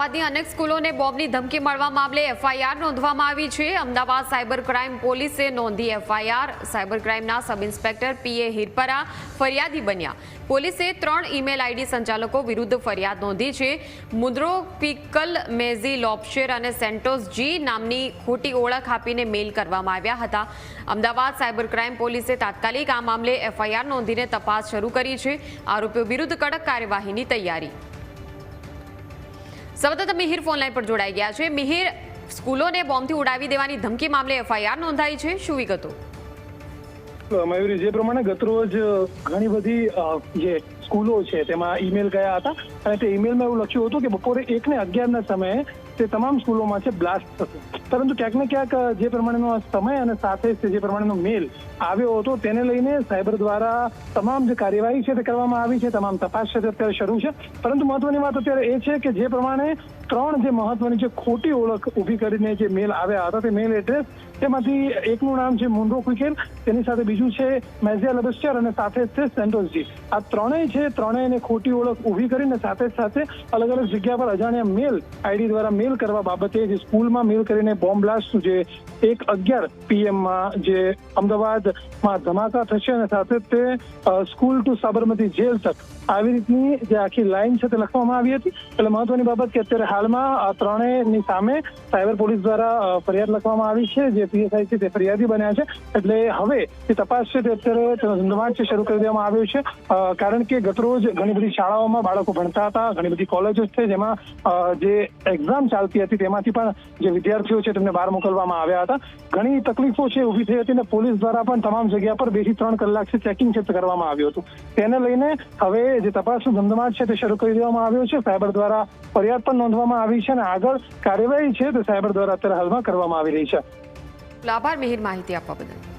અમદાવાદની અનેક સ્કૂલોને બોમ્બની ધમકી મળવા મામલે એફઆઈઆર નોંધવામાં આવી છે. અમદાવાદ સાયબર ક્રાઇમ પોલીસે નોંધી FIR. Cyber ક્રાઇમના sub inspector P A Hirpara ફરિયાદી બન્યા. પોલીસે ત્રણ ઈમેલ આઈડી સંચાલકો વિરુદ્ધ ફરિયાદ નોંધી છે. મુદ્રો પિકલ મેઝી લોપશેર અને સેન્ટોસ જી નામની ખોટી ઓળખ આપીને મેલ કરવામાં આવ્યા હતા. અમદાવાદ સાયબર ક્રાઇમ પોલીસે તાત્કાલિક આ મામલે એફઆઈઆર નોંધીને તપાસ શરૂ કરી છે. આરોપીઓ વિરુદ્ધ કડક કાર્યવાહીની તૈયારી. સતત મિહિર ફોનલાઈન પર જોડાઈ ગયા છે. મિહિર સ્કૂલોને બોમ્બથી ઉડાવી દેવાની ધમકી મામલે એફઆઈઆર નોંધાઈ છે. શું વિગતો? મયુરી જે પ્રમાણે ગતરોજ ઘણી બધી જે સ્કૂલો છે, તેમાં ઈમેલ ગયા હતા અને તે ઈમેલમાં એવું લખ્યું હતું કે બપોરે એક ને અગિયારના સમયે તે તમામ સ્કૂલોમાં છે બ્લાસ્ટ થશે. પરંતુ ક્યાંક ને ક્યાંક જે પ્રમાણેનો સમય અને સાથે જે પ્રમાણેનો મેલ આવ્યો હતો, તેને લઈને સાયબર દ્વારા તમામ જે કાર્યવાહી છે તે કરવામાં આવી છે, તમામ તપાસ છે તે અત્યારે શરૂ છે. પરંતુ મહત્વની વાત અત્યારે એ છે કે જે પ્રમાણે ત્રણ જે મહત્વની જે ખોટી ઓળખ ઊભી કરીને જે મેલ આવ્યા હતા, તે મેલ એડ્રેસ તેમાંથી એકનું નામ છે મુન્ડો ક્વિકેલ તેની સાથે બીજું છે મેઝિયા લબસ્ટર અને સાથે છે સેન્ટોસજી આ ત્રણેય છે ત્રણેયને ખોટી ઓળખ ઊભી કરીને સાથે સાથે અલગ અલગ જગ્યા પર અજાણ્યા મેલ, આઈડી દ્વારા મેલ કરવા બાબતે જે સ્કૂલમાં મેલ કરીને બોમ્બ બ્લાસ્ટ જે એક અગિયાર પીએમમાં જે અમદાવાદમાં ધમાકા થશે અને સાથે તે સ્કૂલ ટુ સાબરમતી જેલ તક આવી રીતની જે આખી લાઈન છે તે લખવામાં આવી હતી. એટલે મહત્વની બાબત કે અત્યારે હાલમાં ત્રણેયની સામે સાયબર પોલીસ દ્વારા ફરિયાદ લખવામાં આવી છે. જે પીએસઆઈ છે તે ફરિયાદી બન્યા છે. એટલે હવે જે તપાસ છે તે અત્યારે તેનો છે શરૂ કરી દેવામાં આવ્યો છે. કારણ કે ગતરોજ ઘણી બધી શાળાઓમાં બાળકો ભણતા હતા, ઘણી બધી કોલેજો છે જેમાં જે એક્ઝામ ચાલતી હતી તેમાંથી પણ જે વિદ્યાર્થીઓ છે તેમને બહાર મોકલવામાં આવ્યા હતા. ઘણી તકલીફો છે ઊભી થઈ હતી અને પોલીસ દ્વારા પણ તમામ જગ્યા પર બેથી ત્રણ કલાક છે ચેકિંગ છે કરવામાં આવ્યું હતું. તેને લઈને હવે જે તપાસનો ધમધમાટ છે તે શરૂ કરી દેવામાં આવ્યો છે. સાયબર દ્વારા ફરિયાદ પણ નોંધવામાં આવી છે અને આગળ કાર્યવાહી છે તે સાયબર દ્વારા અત્યારે હાલમાં કરવામાં આવી રહી છે. આભાર મિહિર માહિતી આપવા બદલ.